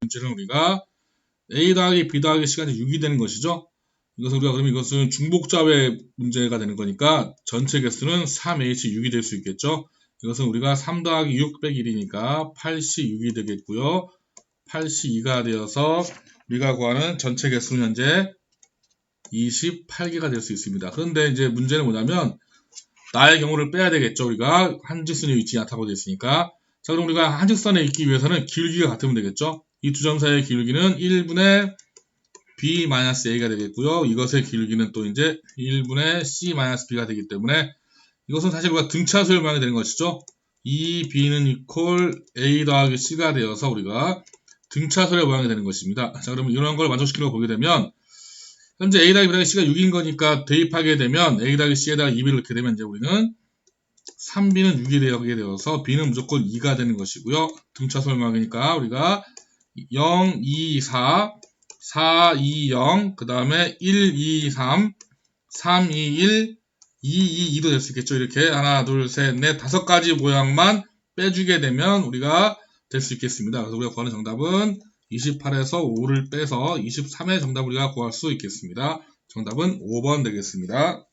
문제는 우리가 a 더하기 b 더하기 시간이 6이 되는 것이죠. 이것은 우리가 그러면 이것은 중복자의 문제가 되는 거니까 전체 개수는 3h6이 될 수 있겠죠. 이것은 우리가 3 더하기 6 빼기 1이니까 8c6이 되겠고요. 8c2가 되어서 우리가 구하는 전체 개수는 현재 28개가 될 수 있습니다. 그런데 이제 문제는 뭐냐면 나의 경우를 빼야 되겠죠. 우리가 한직선의 위치 나타나고 되어 있으니까 자 그럼 우리가 한직선에 있기 위해서는 기울기가 같으면 되겠죠. 이 두 점 사이의 기울기는 1분의 b-a가 되겠고요. 이것의 기울기는 또 이제 1분의 c-b가 되기 때문에 이것은 사실 우리가 등차수열 모양이 되는 것이죠. 이 b는 이퀄 a 더하기 c가 되어서 우리가 등차수열 모양이 되는 것입니다. 자 그러면 이런 걸 만족시키려고 보게 되면 현재 a 더하기 b 더하기 c가 6인 거니까 대입하게 되면 a 더하기 c에다가 2b를 넣게 되면 이제 우리는 3b는 6이 되게 되어서 b는 무조건 2가 되는 것이고요. 등차수열 모양이니까 우리가 0, 2, 4, 4, 2, 0, 그 다음에 1, 2, 3, 3, 2, 1, 2, 2, 2도 될 수 있겠죠. 이렇게 하나, 둘, 셋, 넷, 다섯 가지 모양만 빼주게 되면 우리가 될 수 있겠습니다. 그래서 우리가 구하는 정답은 28에서 5를 빼서 23의 정답 우리가 구할 수 있겠습니다. 정답은 5번 되겠습니다.